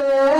ছেলে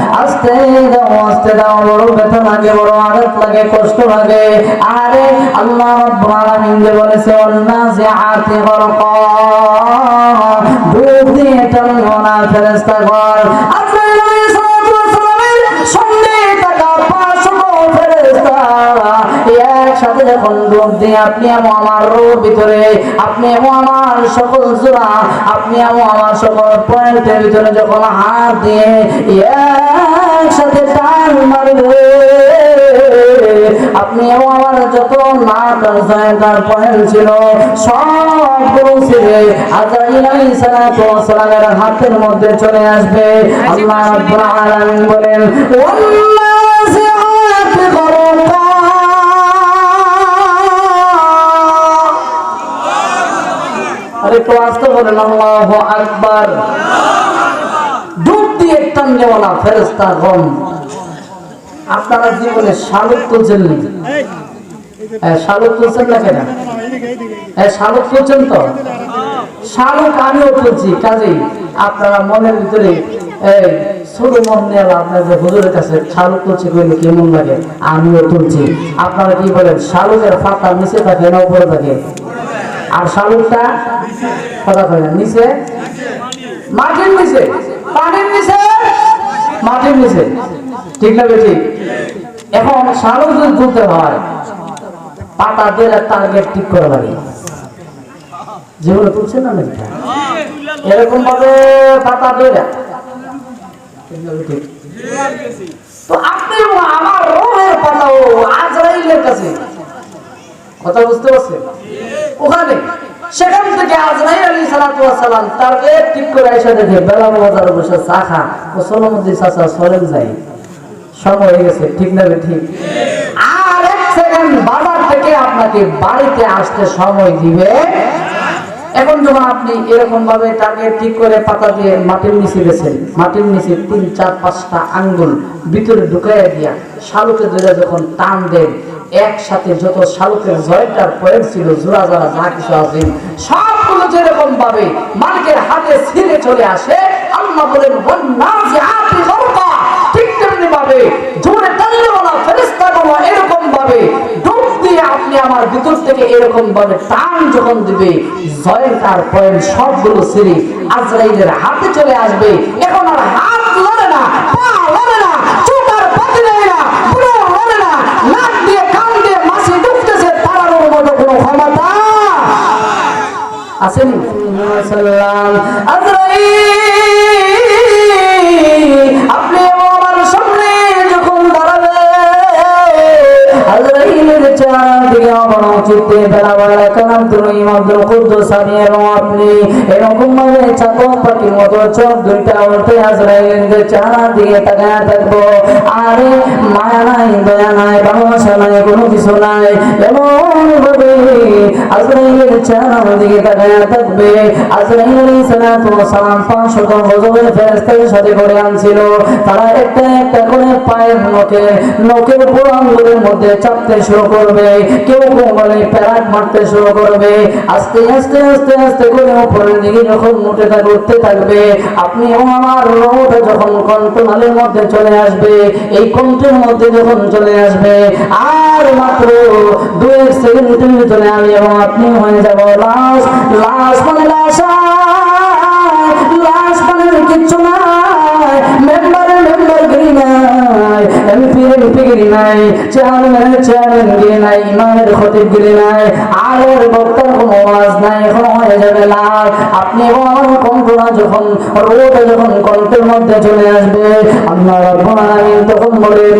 আস্তে দাও আস্তে দাও, বড় ব্যথা লাগে, বড় আঘাত লাগে, কষ্ট লাগে। আরে আল্লাহ রাব্বুল আলামিন যে বলেছে ওয়ান্নাজিআতি গরকা দুধ দিয়ে টানলো না ফেরেশতা ঘর আজরাইল একসাথে যখন ডুব দিয়ে আপনি এবং আমার রোগ ভিতরে আপনি এবং আমার সকল জোড়া আপনি এবং আমার সকল পয়েন্টের ভিতরে যখন হাত দিয়ে একসাথে টান মারবে আপনি এবং আমার যত নাক জয়েন্টার পয়েন্ট ছিল আজরাইল আলাইহিস সালাতু ওয়াস সালামের হাতের মধ্যে চলে আসবে। আল্লাহ রাব্বুল আলামিন বলেন তো আসতে বলেন আল্লাহ আকবার। ডুব দিয়ে টানলেওয়ালা ফেরেস্তা গণ আপনারা জীবনে শালুক তুলছেন হ্যাঁ, শালুক তুলছেন না কেন? হ্যাঁ, শালুক তুলছেন তো? শালুক আমিও তুলছি কাজেই আপনারা মনের ভিতরে এই ছোট মন নিয়ে আপনাদের হুজুরের কাছে শালুক তুলছি কইলে কেমন লাগে? আমিও তুলছি। আপনারা কি বলেন শালুকের পাতা নিচে থাকে না উপরে থাকে? আর শালুকটা কথা কয় না, নিচে? মাটির নিচে। পানির নিচে? মাটির নিচে। ঠিক না বেঠিক? এখন শালুক যদি তুলতে হয়, পাতা দিয়ে টার্গেট ঠিক করা লাগে। যেগুলো তুলছেন না নাকি? এরকম ভাবে পাতা দিয়ে তো আপনি আমার রোহের পাতা ও আজরাইলের কাছে। কথা বুঝতে পারছেন? ওখানে। সেখান থেকে আজরাইল আলী সালাম তার এক ঠিক করে এসে দেখে বেলা বাজারে বসে চা খা। ও সোলমদ্দি চাচা সরেন যাই। সময় হয়ে গেছে, ঠিক না ঠিক? আর এক সেকেন্ড বাজার থেকে আপনাকে বাড়িতে আসতে সময় দিবে। এখন যখন আপনি এরকম ভাবে তাকে ঠিক করে পাতা দিয়ে মাটির নিচে গেছেন, মাটির নিচে তিন, চার, পাঁচটা আঙ্গুল ভিতরে ঢুকাইয়া দিয়া, শালুকে ধরে যখন টান দেন একসাথে যত শালুকের জয়টার পয়েন্ট ছিল, জোড়া জোড়া যা কিছু আছে, সবগুলো যেরকম ভাবে মালিকের হাতে ছিঁড়ে চলে আসে, আল্লাহ বলেন ঠিক তেমনি ভাবে জোরে টানলেওয়ালা ফেরেস্তাগুলো এরকম ভাবে ডুব দিয়ে আপনি আমার ভিতর থেকে এরকম ভাবে টান যখন দিবে জয়েন্টার পয়েন্ট সবগুলো সিঁড়ি আজরাইলের হাতে চলে আসবে আজরাইল আপনি আমার সামনে যখন দাঁড়াবে আজরাইলের চারদিকে আমার নাই দয়া নাই। ভালোবাসা নাই, কোনো কিছু নাই। এমন ভাবে আজরাইলের চারদিকে তাকায় থাকবে। আজরাইল আলাইহিস সালাতু ওয়াস সালাম 500 জন ফেরেশতাদের সাথে করে আনছিল। তারা একটা একটা করে পায়ের নখে, নখের উপর আঙ্গুলের মধ্যে চাপতে শুরু করবে। কেউ প্যারাক মারতে শুরু করবে। আস্তে আস্তে আস্তে আস্তে করে উপরের দিকে যখন উঠে থাকবে, আপনি আমার যখন কন্ট্রোলের মধ্যে চলে আসবে, এই কন্ট্রোলের মধ্যে যখন চলে আসবে আর মাত্র দু এক সেকেন্ডের ভিতরে আমি এবং আপনি হয়ে যাব লাশ লাশ মানে লাশ লাশ মানে কিচ্ছু নাই মেম্বারে মেম্বার গিরি নাই এমপি এমপি গিরি নাই চেয়ারম্যান চেয়ারম্যান গিরি নাই ইমামের খতিব গিরি নাই আলের বক্তার কোনো আওয়াজ নাই, এখন হয়ে যাবে লাল আপনি এবং আমার কণ্ঠনা যখন রোদে, যখন কণ্ঠের মধ্যে চলে আসবে, আল্লাহ রব্বুল আলামিন তখন বলেন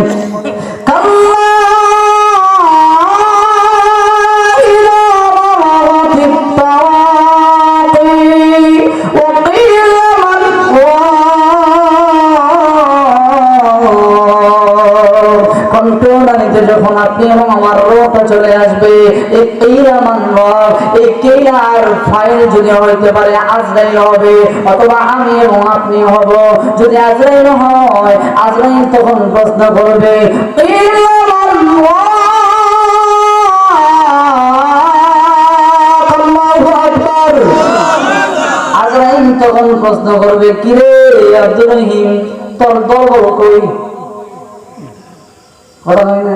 যখন আপনি এবং আমার রোগটা চলে আসবে এই কেইলা মানব এই ফাইল যদি হইতে পারে আজরাইল হবে, অথবা আমি এবং আপনি হব। যদি আজরাইল হয়, আজরাইল তখন প্রশ্ন করবে আজরাইল তখন প্রশ্ন করবে, কিরে আব্দুল রহিম, তোর দল কই? হয় না?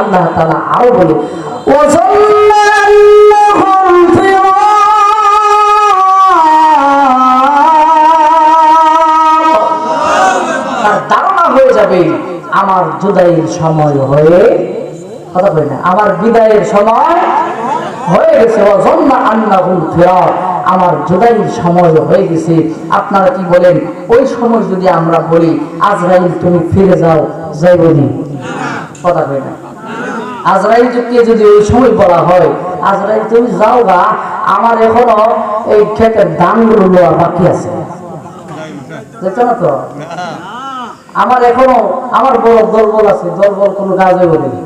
আল্লাহ তালা আরও বলে ধারণা হয়ে যাবে, আমার জুদাইয়ের সময় হয়ে, কথা বলি না, আমার বিদায়ের সময় হয়ে গেছে। অজন্মা আন্নাহুল ফিরাক আমার জোদাইয়ের সময় হয়ে গেছে। আপনারা কি বলেন? ওই সময় যদি আমরা বলি, আজরাইল, তুমি ফিরে যাও যাই বলি কথা কই না। আজরাইল কে যদি ওই সময় বলা হয়, আজরাইল তুমি যাও গা, আমার এখনও এই ক্ষেতের ধানগুলো লোয়া বাকি আছে। না তো? আমার এখনও আমার বড় দলবল আছে, দলবল কোনো কাজে বলিনি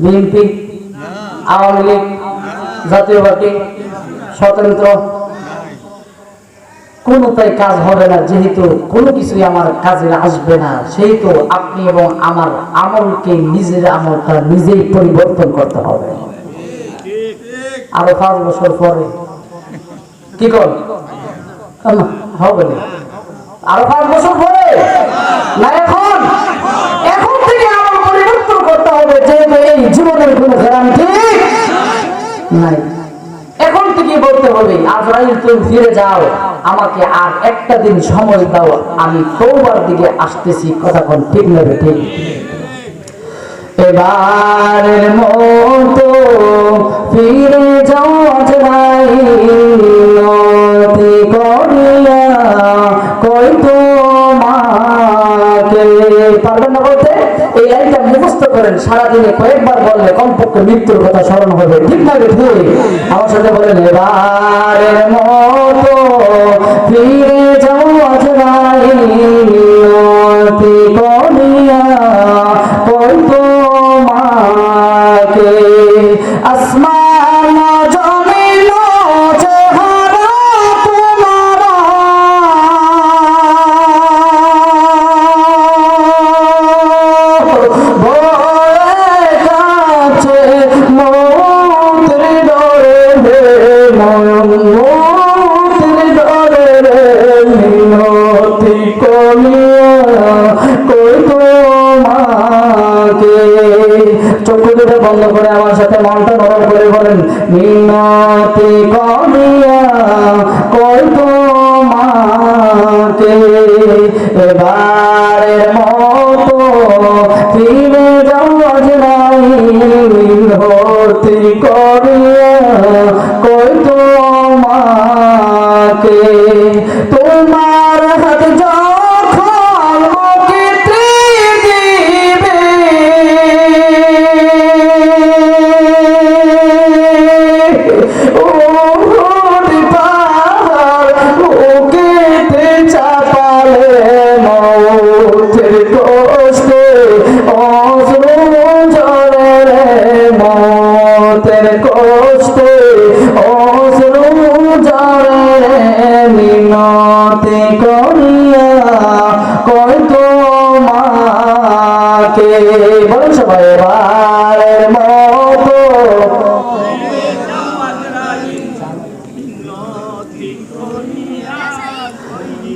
বিএনপি, আওয়ামী লীগ, জাতীয় পার্টি, স্বতন্ত্র। কোনোটাই কাজ হবে না, যেহেতু কোনো কিছুই আমার কাজে আসবে না। সেহেতু আপনি এবং আমার আমলকে নিজের আমলটা নিজেই পরিবর্তন করতে হবে। আরও পাঁচ বছর পরে। কি কর? হবে না। আরও পাঁচ বছর পরে? না, এখন? এখন থেকে আমার পরিবর্তন করতে হবে, যেহেতু এই জীবনের কোনো গ্যারান্টি নাই। এখন থেকে বলতে হবে, আজরাইল তুমি ফিরে যাও। আমাকে আর একটা দিন সময় দাও, আমি তৌবার দিকে আসতেছি কোন ঠিক নেবে ঠিক এবারের মতো ফিরে যাও করিয়া কই পারবেন না বলতে? এই লাইনটা মুখস্থ করেন, সারাদিনে কয়েকবার বললে কমপক্ষে মৃত্যুর কথা স্মরণ হবে। ঠিক না আমার সাথে বলেন এবার মতো ফিরে যা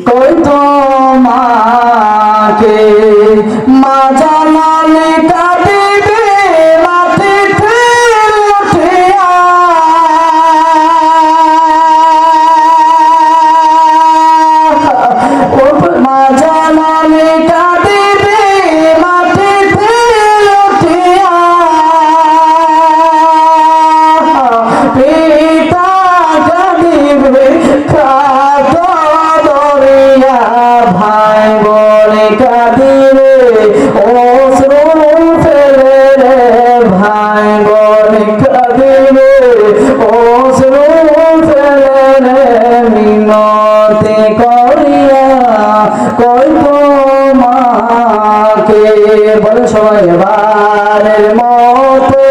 কই তোমাকে মাজা বলে সবাই এবারের মতো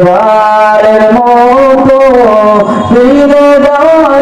এবারের মতো ফিরে যাওয়া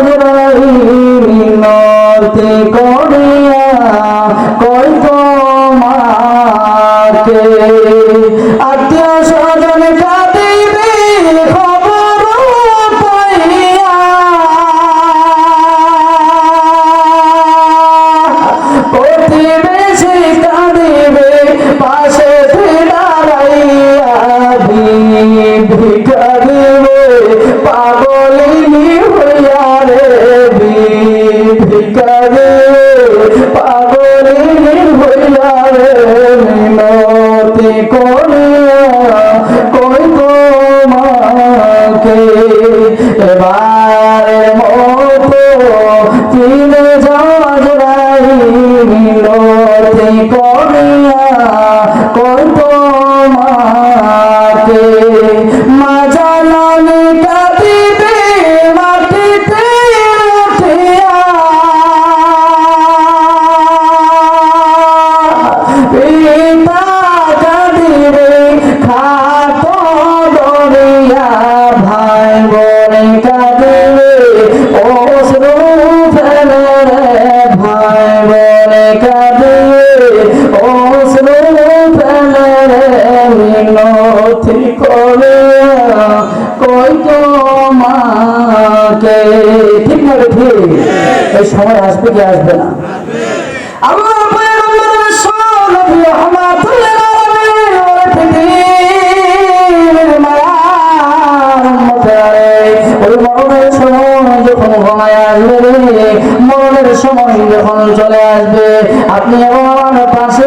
সময় যখন চলে আসবে, আপনি আমার পাশে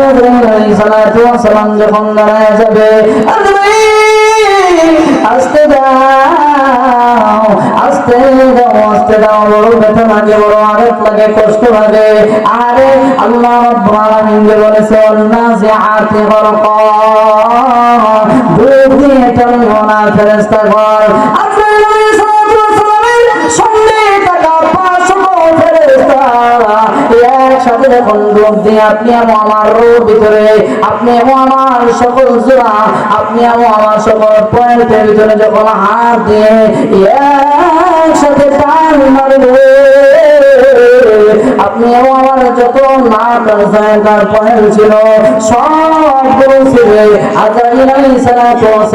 সালাম যখন দাঁড়ায় যাবে আস্তে দাও আস্তে দাও আস্তে দাও, বড় ব্যথা লাগে, বড় আঘাত লাগে, কষ্ট লাগে। আরে আল্লাহ রাব্বুল আলামিন বলেছে ওয়ান্নাজিআতি গরকা দুধ দিয়ে টানবো না ফেরেশতা ঘর আজরাইল একসাথে যখন ডুব দিয়ে আপনি আমার ভিতরে আপনি আমার সকল জোড়া আপনি আমার সকল পয়েন্টের ভিতরে যখন হাত দিয়ে একসাথে টান মারবে আপনি আমার যত জায়গার পয়েন্ট ছিল আজরাইল আলাইহিস সালাতু ওয়াস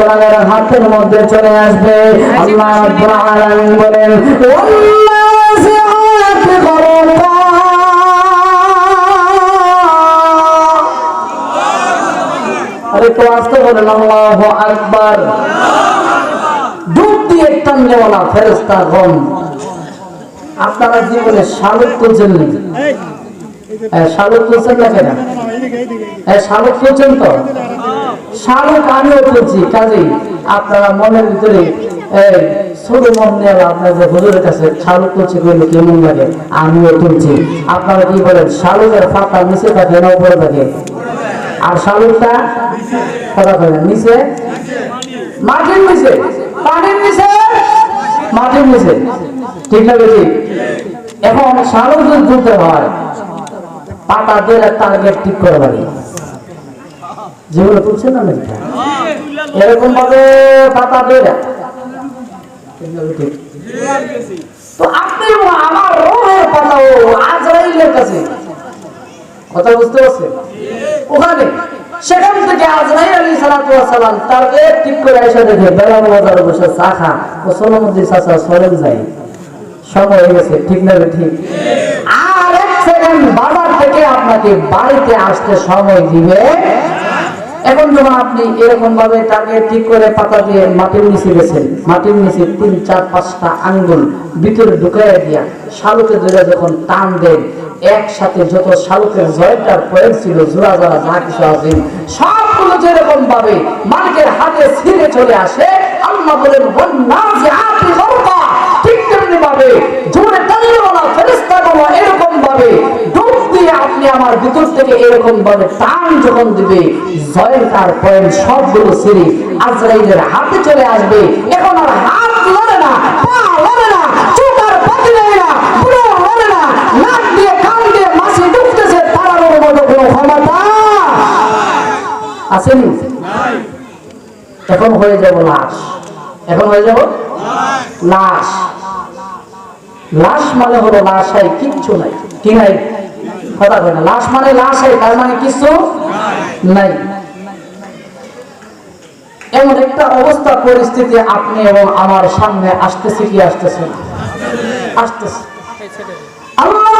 হাতের মধ্যে চলে আসবে। আল্লাহ রাব্বুল আলামিন বলেন আসতে বলেন আল্লাহ ডুব দিয়ে ফেরেস্তা আপনারা শালুক শালুক না শালুক তো? শালুক আমিও তুলছি কাজেই আপনারা মনের ভিতরে মন আপনাদের হুজুরের কাছে শালুক বললে কেমন লাগে আমিও তুলছি আপনারা কি বলেন শালুকের পাতা নিচে থাকে না উপরে থাকে? আর শালুকটা কথা বলেন নিচে? মাটির নিচে। পানির নিচে? মাটির নিচে। ঠিক না বেশি এখন শালুক যদি তুলতে হয় পাতা দিয়ে টার্গেট ঠিক করে পারি যেগুলো তুলছে না এরকম ভাবে পাতা দিয়ে? তো আপনি আমার রোহের পাতা ও আজরাইলের কাছে। কথা বুঝতে পারছেন? ওখানে। সেখান থেকে আলী ঠিক করে এসে দেখে বসে ও সরেন যাই সময় হয়ে গেছে, ঠিক ঠিক? আর এক সেকেন্ড বাজার থেকে আপনাকে বাড়িতে আসতে সময় দিবে। এখন যখন আপনি এরকম ভাবে তাকে ঠিক করে পাতা দিয়ে মাটির নিচে গেছেন। মাটির নিচে তিন, চার, পাঁচটা আঙ্গুল ভিতরে ঢুকাই দিয়া, শালুকে ধরে যখন টান দেন একসাথে যত শালুকের জয়টার প্রয়োগ ছিল জোড়া জোড়া যা কিছু আছে, সবগুলো যেরকম ভাবে মালিকের হাতে ছিঁড়ে চলে আসে, আল্লাহ বলেন ঠিক তেমনি ভাবে জোরে এরকম ভাবে ডুব দিয়ে আপনি আমার ভিতর থেকে এরকম ভাবে টান যখন দিবে জয়ের তার পয়েন্ট সবগুলো সিঁড়ি আজরাইলের হাতে চলে আসবে। এখন আর হাত না, পা আসেনি? এখন হয়ে যাব লাশ। এখন হয়ে যাব? লাশ। লাশ মানে হলো লাশ হয় কিচ্ছু নাই। কি নাই? কথা লাশ মানে লাশ হয় তার মানে কিছু নাই। এমন একটা অবস্থা পরিস্থিতি আপনি এবং আমার সামনে আসতেছে কি আসতেছে না? আসতেছে। আল্লাহ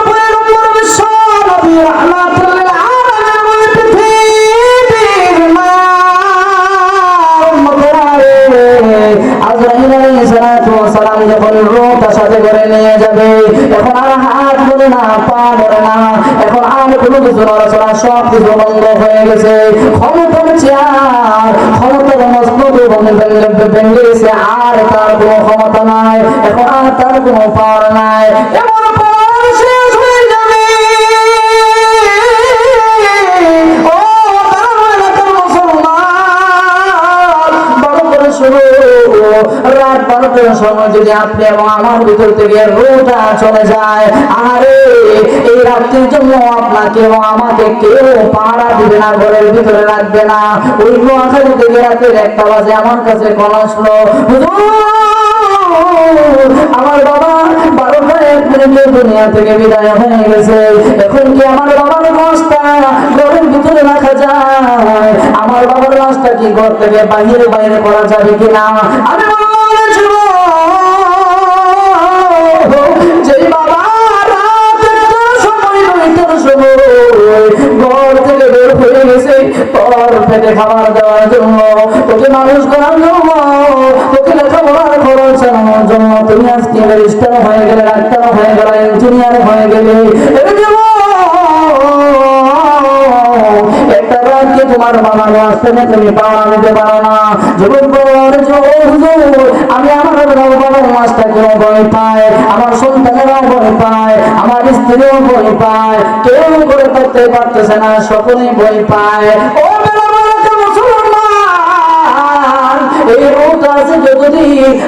রূহটা সাথে করে নিয়ে যাবে। এখন আর হাত ধরে না, পা ধরে না। এখন আর কোনো কিছু নড়াচড়া সব কিছু বন্ধ হয়ে গেছে। ক্ষমতার চেয়ার, ক্ষমতার মজবুত ভেঙে গেছে। আর তার কোনো ক্ষমতা নাই। এখন আর তার কোনো পাওয়ার নাই। এমন রাত বারোটার সময় যদি আপনি এবং আমার ভিতর থেকে রোটা চলে যায়, আরে, এই রাত্রির জন্য আপনাকে এবং আমাকে কেউ পাড়া দিবে না, ঘরের ভিতরে রাখবে না। ওই নোয়াখালী থেকে রাতের একটা বাজে আমার কাছে কল আসলো আমার বাবা দুনিয়া থেকে বিদায় হয়ে গেছে। এখন কি আমার বাবার লাশটা ঘরের ভিতরে রাখা যায়? আমার বাবার লাশটা কি ঘর থেকে বাইরে বাইরে করা যাবে কিনা? আমি তোকে মানুষ করার জন্য, তোকে লেখাপড়ার খরচ চালানোর জন্য তুমি আজকে ব্যারিস্টার হয়ে গেলে, ডাক্তার হয়ে গেলে ইঞ্জিনিয়ার হয়ে গেলে। জন্য আমার স্ত্রীও পায়, কেউ করে করতে পারতেছে না, সকলেই ভয় পায়। ও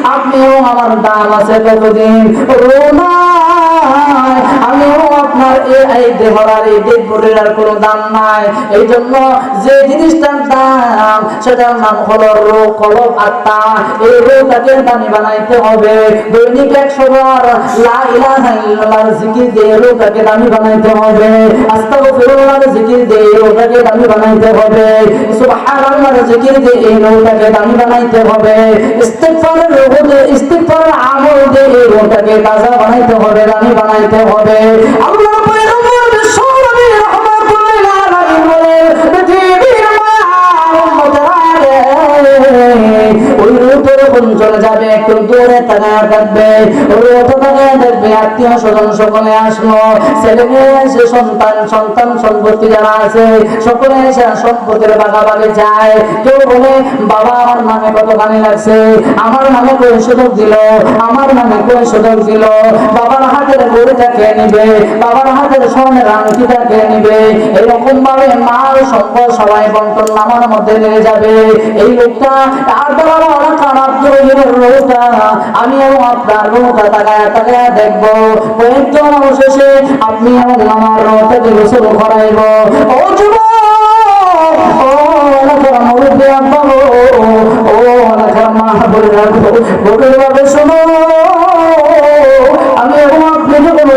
আপনিও আমার দাম আছে ততদিন রোনা আপনার এই দেহরার এই কোনো দাম নাই। এই জন্য যে জিনিসটার দাম, সেটার নাম রোগ আত্মা এই রোগটাকে দামি বানাইতে হবে। দৈনিক একশো বার জিকির দিয়ে রোগটাকে দামি বানাইতে হবে। জিকির দিয়ে রোগটাকে দামি বানাইতে হবে। জিকির দিয়ে এই রোগটাকে দামি বানাইতে হবে। ইস্তিগফারের রোগ দিয়ে আমল দিয়ে এই রোগটাকে তাজা বানাইতে হবে, দামি বানাইতে হবে। যাবে একটু দূরে তাকায় থাকবে। রোদ তাকায় দেখবে আত্মীয় স্বজন সকলে আসলো। ছেলে মেয়ে সন্তান সন্তান সম্পত্তি যারা আছে, সকলে এসে সম্পত্তির বাগাবাগে যায় কেউ বলে, বাবা, আমার নামে কত গানি লাগছে? আমার নামে কই সুযোগ দিল, আমার নামে কই সুযোগ দিল। বাবার হাতের গড়িটা খেয়ে নিবে, বাবার হাতের স্বর্ণের আংটিটা খেয়ে নিবে। এরকম ভাবে মাল, সম্পদ সবাই বন্টন নামার মধ্যে লেগে যাবে। এই লোকটা আর দ্বারা আমি এবং আপনার নৌকা তাকায় তাকায় দেখব। মানুষ আপনি এবং আমার রথে গোসল করাইব। ও যুবক, ও আমি এবং আপনি যখন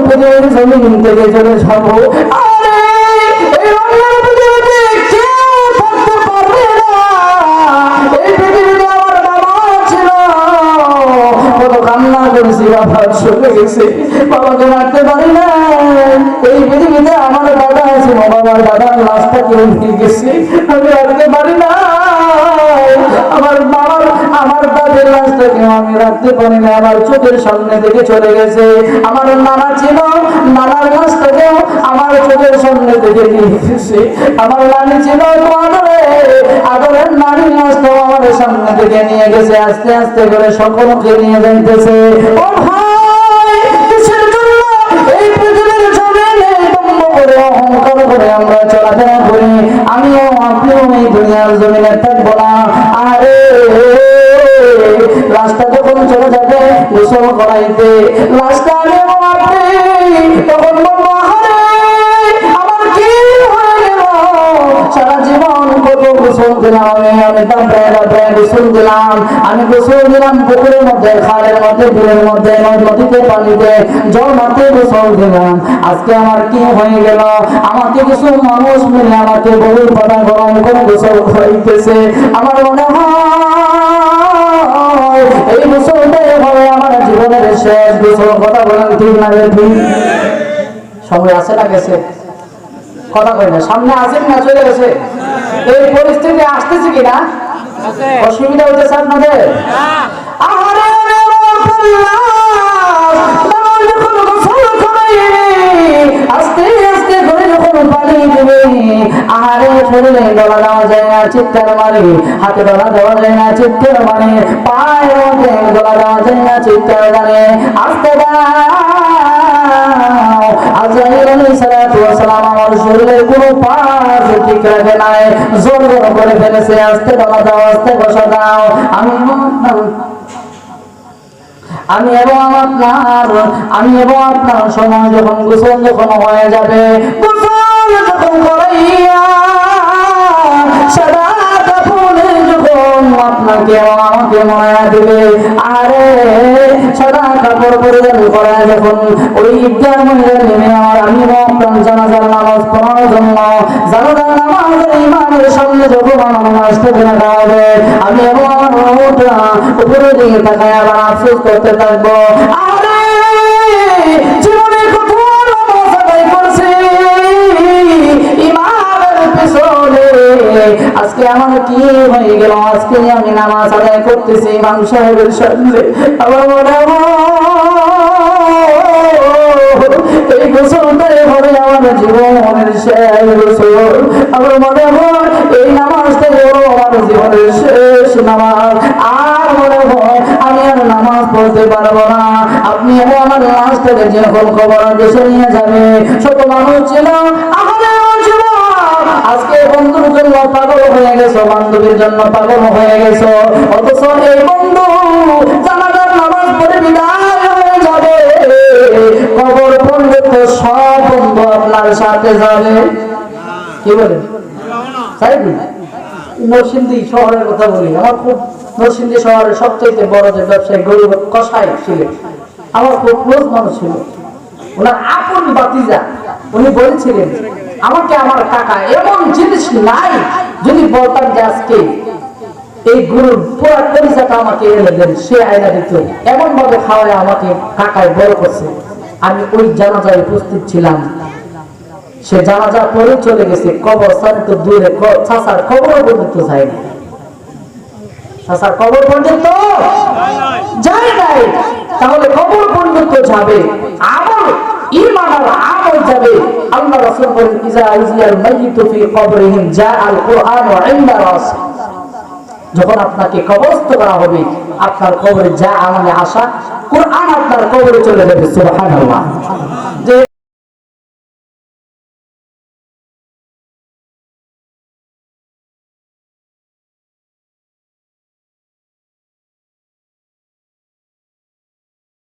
জমিন থেকে চলে যাব বাবা পারি না। এই পৃথিবীতে আমার দাদা ছিল বাবার দাদার লাশটা কেউ নিয়ে গেছে। আমি রাখতে পারি না। আমার বাবার, আমার দাদের আমি রাখতে পারি না। আমার চোখের সামনে থেকে চলে গেছে। আমার নানা ছিল, নানার আমার চোখের সামনে থেকে নিয়ে গেছে আমার নানি ছিল আদরে, আদরের লাশটাও আমার সামনে থেকে নিয়ে গেছে। আস্তে আস্তে করে সকলকে নিয়ে যাইতেছে। ও ভাই! করে অহংকার করে আমরা চলাফেরা করি। আমিও, আপনিও এই দুনিয়ার জমিনে থাকব না। আরে, রাস্তা যখন চলে যাবে, গোসল করাইতে। রাস্তা তখন গোসল দিলাম আমি দাবড়ায় দাবড়ায় গোসল দিলাম আমি গোসল দিলাম পুকুরের মধ্যে খালের মধ্যে বিলের মধ্যে নদীতে পানিতে জল মারতে গোসল দিলাম আজকে আমার কি হয়ে গেল আমাকে কিছু মানুষ মিলে আমাকে বহু পাতা গরম করে গোসল খাইতেছে আমার মনে হয় এই গোসলটাই হবে আমার জীবনের শেষ গোসল কথা বলেন ঠিক না সময় আছে না গেছে কথা কই না সামনে আসেন না চলে গেছে এই পরিস্থিতি আসতেছে কিনা? অসুবিধা হতেছে আপনাদের আহারে রে বাবাল্লাহ, বাবা যখন গোসল করাইবে, আস্তে আস্তে করে যখন পানি দিবে আহারে শরীরে ডলা দেওয়া যায় না চিৎকার মারে হাতে দেওয়া যায় না চিৎকার মারে পায়ের মধ্যে ডলা দেওয়া যায় না চিৎকার মারে আস্তে সালাম আমার শরীরের কোনো ঠিক রাখে নাই। জোর জোর করে ফেলেছে, আস্তে বলা দাও আস্তে বসা দাও আমি আমি এবং আপনার আমি এবং আপনার সময় যখন গোসল যখন হয়ে যাবে, গোসল যখন করাইয়া আপনাকে আমাকে মনে দিবে। আরে, সাদা কাপড় পরিধান করা যখন। ওই ঈদগার মহিলা নেমে আমার আমি জানাজার নামাজ পড়ানোর জন্য। জানাজার নামাজের সামনে যখন আমার থেকে না আমি এবং আমার দিকে তাকায় আবার আফসোস করতে থাকব। আরে আজকে আমার কি হয়ে গেল? আজকে আমি নামাজ আদায় করতেছি, ইমাম সাহেবের সামনে। আমার এই গোসলটাই হবে আমার জীবনের শেষ গোসল। আমার মনে হয়, এই নামাজটাই হলো আমার জীবনের শেষ নামাজ। আর মনে হয়, আমি আর নামাজ পড়তে পারব না। আপনি আমার লাশটাকে যখন খবর দেশে নিয়ে যাবে। ছোট মানুষ ছিল আজকে পাগল হয়ে গেছো, বান্ধবীর জন্য পাগল হয়ে গেছো। অথচ এই বন্ধু জানাজার নামাজ পড়ে বিদায় হয়ে যাবে। কবর পড়লে তো সব বন্ধু আপনার সাথে যাবে। কি বলে? তাই শহরের কথা বলি। আমার খুব নরসিংদী শহরের সবচেয়ে বড় যে ব্যবসায়ী ছিলেন আমার খুব ক্লোজ মানুষ ছিল। ওনার আপন বাতিজা, উনি বলেছিলেন আমাকে আমার কাকা এমন জিনিস নাই যদি বলতাম যে আজকে এই গরুর পুরো পরিচাটা আমাকে এনে দেন, সে আয়না দিত। এমন ভাবে খাওয়ায় আমাকে কাকায় বড় করছে। আমি ওই জানাজায় উপস্থিত ছিলাম। সে জানাজা পরে চলে গেছে, কবর তো দূরে চাচার কবর পর্যন্ত যায়নি চাচার কবর পর্যন্ত যায় নাই। তাহলে কবর পর্যন্ত যাবে। আমল যখন আপনাকে কবরস্থ করা হবে, আপনার কবরে যা আমলে আসা, কোরআন আপনার কবরে চলে যাবে, সুবহানাল্লাহ।